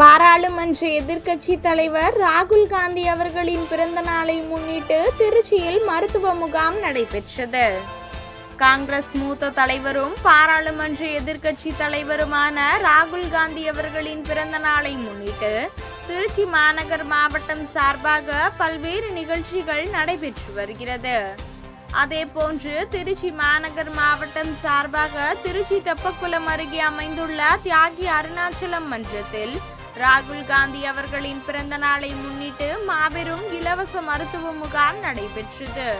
பாராளுமன்ற எதிர்க்கட்சி தலைவர் ராகுல் காந்தி அவர்களின் பிறந்த நாளை முன்னிட்டு திருச்சியில் மருத்துவ முகாம் நடைபெற்றது. காங்கிரஸ் மூத்த தலைவரும் பாராளுமன்ற எதிர்க்கட்சி தலைவருமான ராகுல் காந்தி அவர்களின் பிறந்த நாளை முன்னிட்டு திருச்சி மாநகர் மாவட்டம் சார்பாக பல்வேறு நிகழ்ச்சிகள் நடைபெற்று வருகிறது. அதே போன்று திருச்சி மாநகர் மாவட்டம் சார்பாக திருச்சி தெப்பக்குளம் அருகே அமைந்துள்ள தியாகி அருணாச்சலம் மன்றத்தில் ராகுல் காந்தி அவர்களின் பிறந்த நாளை முன்னிட்டு மாபெரும் இலவச மருத்துவ முகாம் நடைபெற்றது.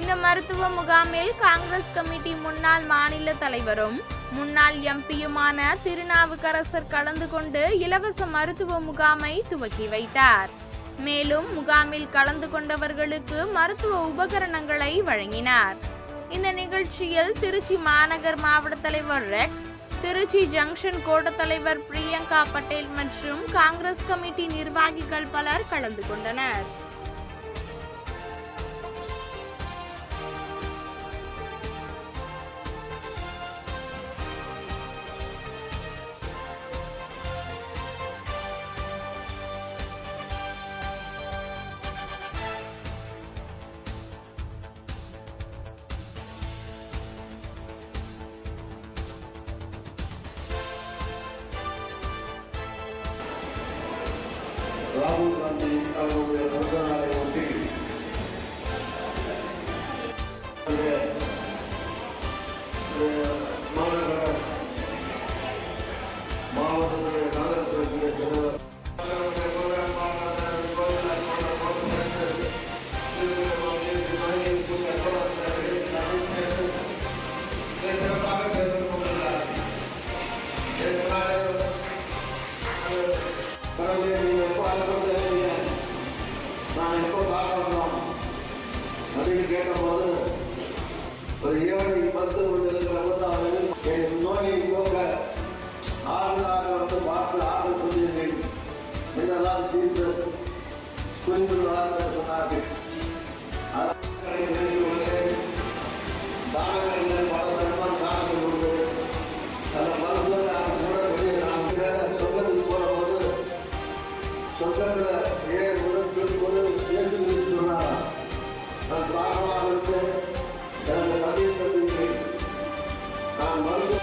இந்த மருத்துவ முகாமில் காங்கிரஸ் கமிட்டி முன்னாள் மாநில தலைவரும் முன்னாள் எம்பியுமான திருநாவுக்கரசர் கலந்து கொண்டு இலவச மருத்துவ முகாமை துவக்கி வைத்தார். மேலும் முகாமில் கலந்து கொண்டவர்களுக்கு மருத்துவ உபகரணங்களை வழங்கினார். இந்த நிகழ்ச்சியில் திருச்சி மாநகர் மாவட்ட தலைவர் ரெக்ஸ் திருச்சி ஜங்ஷன் கோட்ட தலைவர் பிரியங்கா பட்டேல் மற்றும் காங்கிரஸ் கமிட்டி நிர்வாகிகள் பலர் கலந்து கொண்டனர். ராகுல் காந்தி அவருடைய பிறந்த நாளை ஒட்டி மாநகர மாவட்டத்துடைய நகரத்திற்கு தலைவர் பார்க்கணும் அப்படின்னு கேட்டபோது ஒரு ஏழை பத்து கொண்டு இருக்கிறவங்க என் நோயை போக்க ஆறுதலாக வந்து பார்த்து ஆறுதல் புரியுங்கள் என்னெல்லாம் தீர்ந்து புரிந்து வளர்ந்து சொன்னார்கள். தானங்களில் பல தர்மம் தானங்கள் உண்டு அந்த மருத்துவ நான் கூட நான் சொல்கிறது போகிற போது சொர்க்கத்தில்